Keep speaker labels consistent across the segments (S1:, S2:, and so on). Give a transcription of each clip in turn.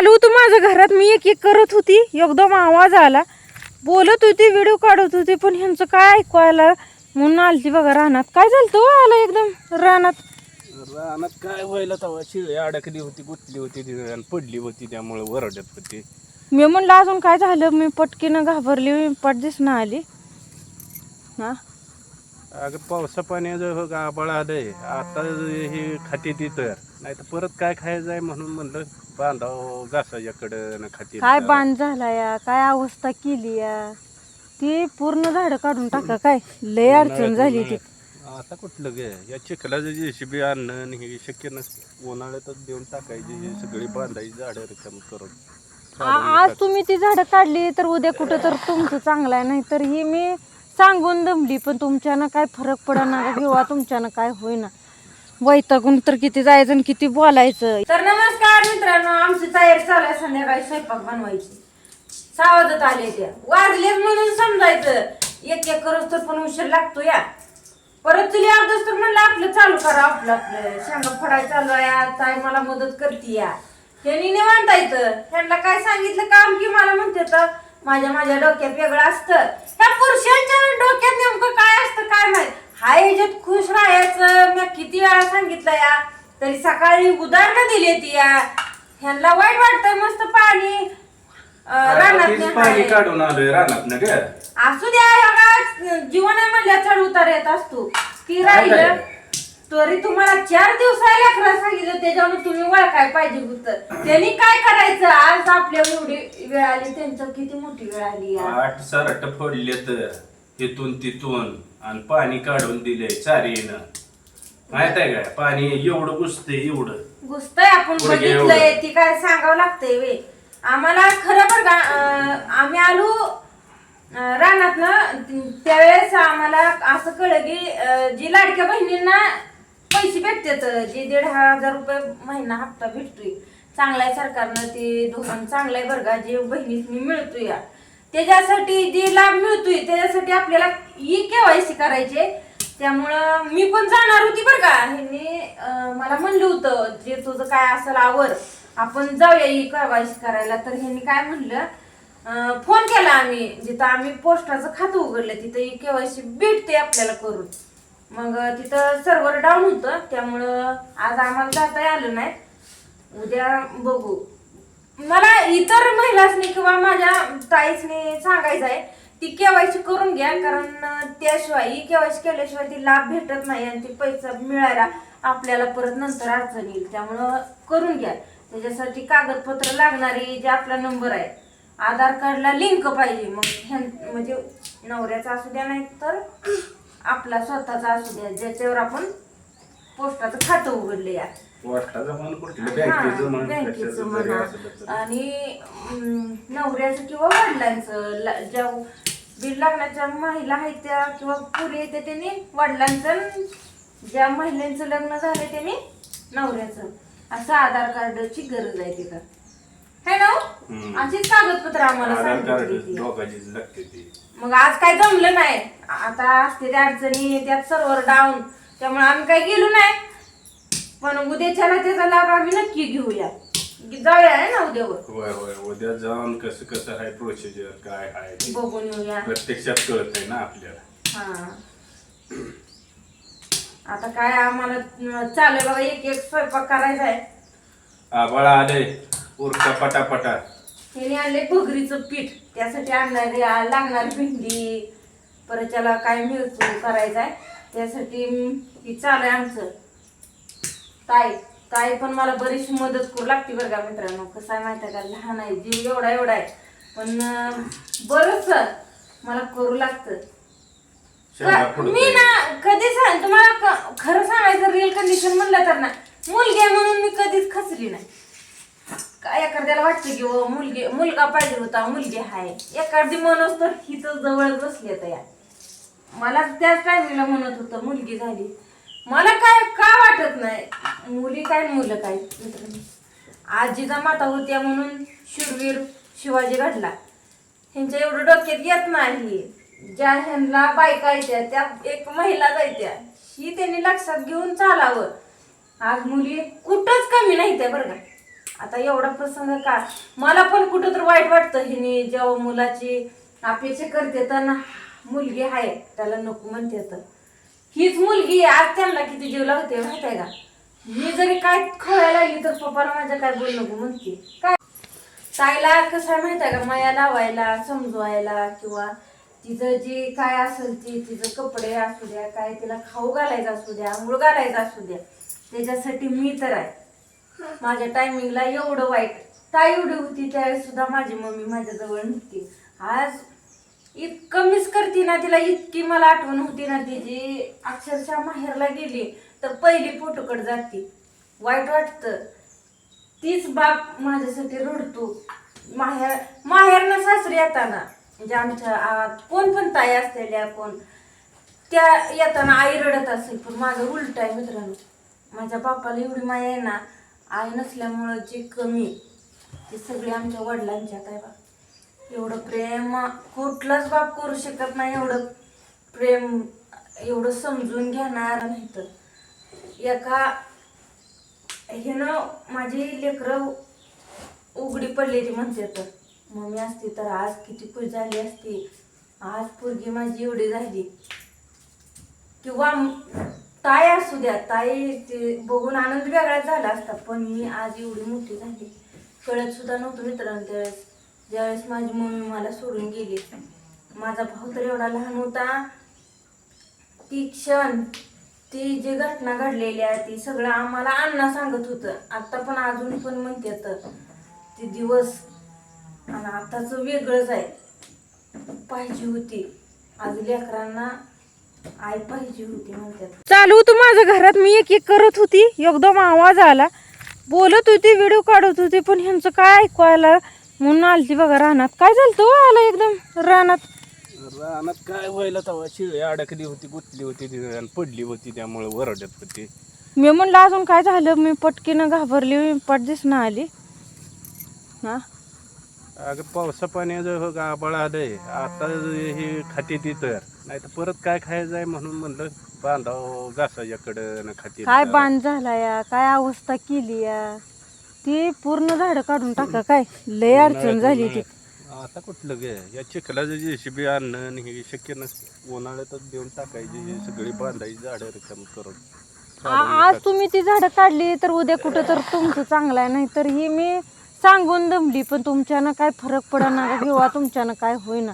S1: चालू होतं माझ्या घरात. मी एक एक करत होती. एकदम आवाज आला. बोलत होती व्हिडिओ काढत होती पण ह्यांचं काय ऐकवायला? म्हणून आलती बघा रानात. काय झालं तो आला एकदम रानात?
S2: रानात काय व्हायला तेव्हा? शिळे अडकली होती गुतली होती ती आणि पडली होती त्यामुळे वरडत होती.
S1: मी म्हणलं अजून काय झालं? मी पटकीनं घाबरली मी पट दिसणं आली. हा?
S2: अगं पावसा पाण्याचं आबळ आलंय. आता हे खाते ती तर नाही तर परत काय खायचं आहे म्हणून म्हणलं बांधाव घासाच्याकडं खाते
S1: काय बांध झाला या? काय अवस्था केली या? ती पूर्ण झाडं काढून टाका काय? लय अडचण झाली ती.
S2: आता कुठलं गे? या चिखलाचं जेसीबी आणणं आणि हे शक्य नसतं. उन्हाळ्यातच देऊन टाकायची हे सगळी बांधायची झाडं रिकाम करून.
S1: आ- आज तुम्ही ती झाडं काढली तर उद्या कुठं तर तुमचं चांगलं आहे नाही तर ही मी सांगून दमली पण तुमच्यानं काय फरक पडणार? किंवा तुमच्यानं काय होईना? वैतागून तर किती जायचं आणि किती बोलायचं. तर नमस्कार मित्रांनो आमची तयारी चालू आहे संध्याकाळी स्वयंपाक बनवायची. सावधत आले त्या. वाजलेच म्हणून समजायचं. एक एक करत तर पण उशीर लागतो या. परत तुला अर्धच तर म्हणलं आपलं चालू करा आपलं आपलं. शेंगा फडाय चालू आहे ताई मला मदत करते या. त्यांनी निवांत येतं त्यांना काय सांगितलं काम की मला म्हणते तर माझ्या माझ्या डोक्यात वेगळं असतं. त्या पुरुषांच्या डोक्यात नेमकं काय असतं काय माहीत हा याच्यात खुश राहायचं. मी किती वेळा सांगितलं या. तरी सकाळी उदाहरणं दिली ती या. ह्यांना वाईट वाटतंय मस्त पाणी. अं,
S2: पाणी काढून आलोय रानात ना ग.
S1: असू द्या जीवन आहे म्हणल्या चढ उतार येत असतो. ती राहिलं तरी तुम्हाला चार दिवसाला लेकरं सांगितलं त्याच्यावर तुम्ही ओळखाय पाहिजे होतं त्यांनी काय करायचं? आज आपल्या एवढी वेळ आली त्यांचं किती मोठी वेळ आली यार.
S2: आठ सरट फोडलेत तिथून तिथून आणि पाणी काढून दिले चारीनं. माहीत आहे काय? पाणी एवढं घुसतंय एवढं.
S1: घुसतंय आपण
S2: पुढे
S1: बघितलंय
S2: एवढं.
S1: ती काय सांगावं लागतंय वे. आम्हाला खरं बरं का अं, आम्ही आलो रानात ना त्यावेळेस आम्हाला असं कळलं की अं, जी लाडक्या बहिणींना पैसे भेटतात जे दीड हजार रुपये महिना हप्ता भेटतोय चांगला आहे सरकारनं ते धोरण चांगलं आहे बरं का जे बहिणीसनी मिळतोय. या त्याच्यासाठी जे लाभ मिळतोय त्याच्यासाठी आपल्याला ई केवायसी करायचे. त्यामुळं मी पण जाणार होती बरं का. ह्यांनी मला म्हणलं होतं जे तुझं काय असेल आवर आपण जाऊया ई केवायसी करायला. तर ह्यांनी काय म्हणलं फोन केला आम्ही. जिथं आम्ही पोस्टाचं खातं उघडलं तिथं ई केवायसी भेटते आपल्याला करून. मग तिथं सर्व्हर डाऊन होतं. त्यामुळं आज आम्हाला जाता आलं नाही. उद्या बघू. मला इतर महिलासनी किंवा माझ्या ताईसनी सांगायचं आहे ती केवायसी करून घ्या कारण त्याशिवाय ही केवायसी केल्याशिवाय ती लाभ भेटत नाही आणि ती पैसा मिळायला आपल्याला परत नंतर अडचण येईल. त्यामुळं करून घ्या. त्याच्यासाठी कागदपत्र लागणारी जे आपला नंबर आहे आधार कार्डला लिंक पाहिजे. मग ह्यां म्हणजे नवऱ्याचा असू द्या नाही तर आपला स्वतःचा असू द्या ज्याच्यावर आपण पोस्टाचं खातं उघडलं या.
S2: बँकेचं म्हण.
S1: आणि नवऱ्याचं किंवा वडिलांचं ज्या बीड लागण्याच्या महिला आहेत त्या किंवा पुरी आहेत त्यांनी वडिलांचं ज्या महिलांचं लग्न झालं त्यांनी नवऱ्याचं. असं आधार कार्डची गरज आहे तिथं. है ना हो? अशीच कागदपत्र आम्हाला सांगितली मग आज काय जमलं नाही. आता असते त्या अडचणी त्यात सर्व्हर डाऊन. त्यामुळे आम्ही काय गेलो नाही. पण उद्याच्याला त्याचा लाभ आम्ही नक्की घेऊया. जाऊया ना उद्यावर?
S2: होय होय. उद्या जाऊन कसं कसं आहे प्रोसिजर काय आहे ते
S1: बघून येऊया.
S2: प्रत्यक्षात कळत आहे ना आपल्याला.
S1: हा. आता काय आम्हाला अं, चालू आहे बघा एक एक स्वयंपाक करायचा आहे.
S2: आबाळ आले उरका पटापटा.
S1: त्याने आणले भगरीचं पीठ. त्यासाठी आणणारे लागणारी भेंडी. परत त्याला काय मिळतो करायचा आहे. त्यासाठी हे चालू आहे आमचं. ताई ताई पण मला बरीचशी मदत करू लागते बरं का मित्रांनो. कसं आहे माहिती आहे का? लहान आहे जीव एवढा एवढा आहे. पण बरंच मला करू लागतं. का-. मी ना कधी सांग तुम्हाला क- खरं सांगायचं रिअल कंडिशन म्हणलं तर ना मुलगी आहे म्हणून मी कधीच खचली नाही. काय एखाद्याला वाटतं की ओ मुलगी मुलगा पाहिजे होता मुलगी आहे. एखादी म्हणत तर हिचं जवळच बसली आता या. मला त्याच टायमिंगला म्हणत होतं मुलगी झाली. मला काय का वाटत नाही? मुली काय मुलं काय? आजीचा माता होत्या म्हणून शूरवीर शिवाजी घडला. ह्यांच्या एवढं डोक्यात येत नाही. ज्या ह्यांना बायका येत्या त्या एक महिला जायत्या ही त्यांनी लक्षात घेऊन चालावं. आज मुली कुठंच कमी नाही त्या बरं का. आता एवढा प्रसंग का? मला पण कुठं तर वाईट वाटतं हिने जेव्हा मुलाची अपेक्षा करते तर मुलगी आहे त्याला नको म्हणते तर. हीच मुलगी आज त्यांना किती जीव लावते माहीत आहे का? मी जरी काय खोळायला लागली तर पप्पाला माझ्या काय बोल नको म्हणते. काय? ताईला कसं आहे माहीत आहे का? माया लावायला समजवायला किंवा तिचं जे काय असेल ती तिचं कपडे असू द्या काय तिला खाऊ घालायचं असू द्या आंघोळ घालायचं असू द्या त्याच्यासाठी मी तर आहे. माझ्या टायमिंगला एवढं वाईट. ताई एवढी होती त्यावेळेस सुद्धा माझी मम्मी माझ्याजवळ नव्हती. आज इतकं मिस करते ना तिला इतकी मला आठवण होती ना तिची अक्षरशः माहेरला गेली तर पहिली फोटोकडे जाते. वाईट वाटतं. तीच बाप माझ्यासाठी रडतो. माहेर माहेरनं सासरी येताना म्हणजे आमच्या कोण पण ताई असलेल्या कोण त्या येताना आई रडत असेल पण माझं उलट आहे मित्रांनो. माझ्या बापाला एवढी माया आहे ना आई नसल्यामुळं जे कमी ते सगळे आमच्या वडिलांच्यात आहे बा. एवढं प्रेम कुठलाच बाप करू शकत नाही एवढं प्रेम एवढं समजून घेणार नाही तर. एका ह्यानं माझी लेकरं उघडी पडलेली म्हणते तर. मम्मी असती तर आज किती खुश झाली असती. आज पोरगी माझी एवढी झाली. किंवा ताई असू द्या ताई ते बघून आनंद वेगळाच झाला असता पण मी आज एवढी मोठी झाली. कळत सुद्धा नव्हतं मित्रांनो त्यावेळेस. ज्यावेळेस माझी मम्मी मला सोडून गेली माझा भाऊ तर एवढा लहान होता. ती क्षण ती जी घटना घडलेली आहे ती सगळं आम्हाला अण्णा सांगत होतं. आता पण अजून पण म्हणते तर. ते दिवस आणि आताच वेगळंच आहे. पाहिजे होती. आज लेकरांना आई पाहिजे होती म्हणतात.
S3: चालू होतं माझं घरात मी एक एक करत होती. एकदम आवाज आला. बोलत होती व्हिडिओ काढत होती पण ह्यांचं काय ऐकवायला म्हणून आलती बघा रानात. काय झालं हो आला एकदम रानात.
S2: रानात काय व्हायला तेव्हा शिळी अडकली होती गुतली होती ती आणि पडली होती त्यामुळे वरडत होती.
S3: मी म्हणलं अजून काय झालं? मी पटकीनं घाबरली मी पट दिसणं आली. हा?
S2: अगं पावसा पाण्याचं हो आबाळ आलंय. आता हे खाते ती तर. नाही तर परत काय खायचं आहे म्हणून म्हणलं बांधाव घासाच्याकडं न खाते.
S3: काय बांध झाला या? काय अवस्था केली या? ती पूर्ण झाडं काढून टाका काय? लय अडचण झाली ती.
S2: आता कुठलं गे? या चिखलाचं जेसीबी आणणं आणि हे शक्य नसतं. उन्हाळ्यातच देऊन टाकायची ही सगळी बांधायची झाडं रिकाम करून.
S3: आ- आज तुम्ही ती झाडं काढली तर उद्या कुठं तर तुमचं चांगलं आहे. नाही तर ही मी सांगून दमली पण तुमच्यानं काय फरक पडना का किंवा तुमच्यानं काय होईना?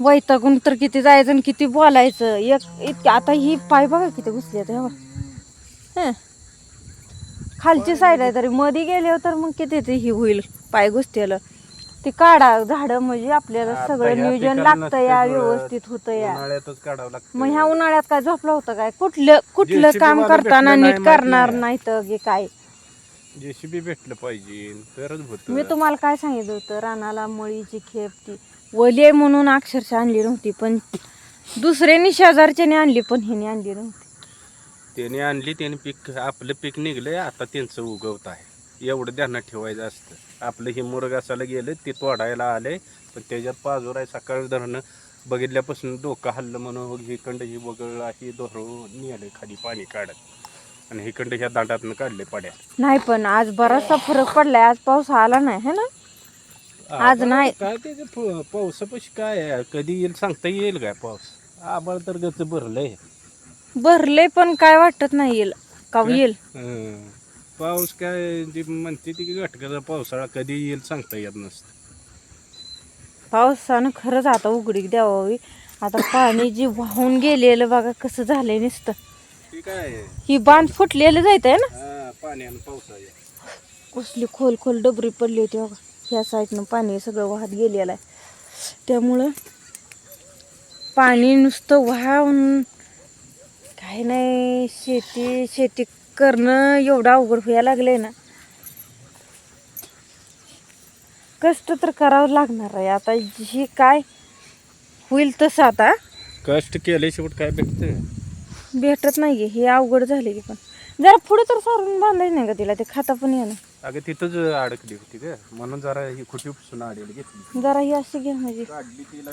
S3: वैतागून तर किती जायचं आणि किती बोलायचं? एक इतकी आता ही पाय बघा किती घुसली आता हं. खालची साईड आहे तरी मध्ये गेल्यावर तर मग किती ते ही होईल पाय घुसतेलं. ती काढा झाडं म्हणजे आपल्याला सगळं नियोजन लागतं या व्यवस्थित होतं या. मग ह्या उन्हाळ्यात काय झोपलं होतं काय? कुठलं कुठलं काम करताना नीट करणार नाही तर की काय.
S2: जेसीबी भेटलं पाहिजे तरच होत.
S3: मी तुम्हाला काय सांगितलं होतं रानाला मळीची खेप ती. वली म्हणून अक्षरशः आणली नव्हती पण दुसऱ्यानी शेजारच्याने आणली पण ह्याने आणली नव्हती.
S2: त्याने आणली त्याने पीक आपलं पीक निघलंय आता त्यांचं उगवत आहे. एवढं ध्यानात ठेवायचं असतं. आपलं हे मुरग असायला गेलं ते तोडायला आलंय पण त्याच्यात पाजोर आहे सकाळी धरणं बघितल्यापासून डोकं हल्लं म्हणून हिकंड ही वगळला ही धरून नेलं खाली पाणी काढत. आणि हिकंड ह्या दांडातनं काढले पड्या
S3: नाही पण आज बराचसा फरक पडलाय. आज पाऊस आला नाही है ना? आज
S2: आभाळ
S3: नाही.
S2: काय ते पावसापाशी काय आहे? कधी येईल सांगता येईल काय पाऊस? आबाळ तर गच भरलंय.
S3: भरले पण काय वाटत नाही येईल. का येईल?
S2: हं. पाऊस काय जी म्हणते ती घटकाचा पावसाळा कधी येईल सांगता येत नसतं.
S3: पावसानं खरंच आता उघडीक द्यावी आता पाणी जी वाहून गेलेलं बघा कसं झालंय नुसतं.
S2: ती काय?
S3: ही बांध फुटलेलं जायत आहे ना?
S2: हा, पावसाळ्या
S3: कसली खोल खोल डबरी पडली होती बघा. ह्या साईडनं पाणी सगळं वाहत गेलेलं आहे. त्यामुळं पाणी नुसतं वाहून काय नाही शेती शेती करणं एवढं अवघड व्हायला लागलंय ना. कष्ट तर करावं लागणार आहे. आता ही काय होईल तसं आता?
S2: कष्ट केले शेवट काय भेटत
S3: भेटत नाही हे अवघड झाले की पण. जरा पुढे तर सारून बांधायचं नाही का तिला? ते खाता पण येणं
S2: अगं तिथंच अडकली होती ग. म्हणून जरा ही खुटी उपसून आलेली घेतली.
S3: जरा ही अशी घ्या म्हणजे.
S2: काढली तिला.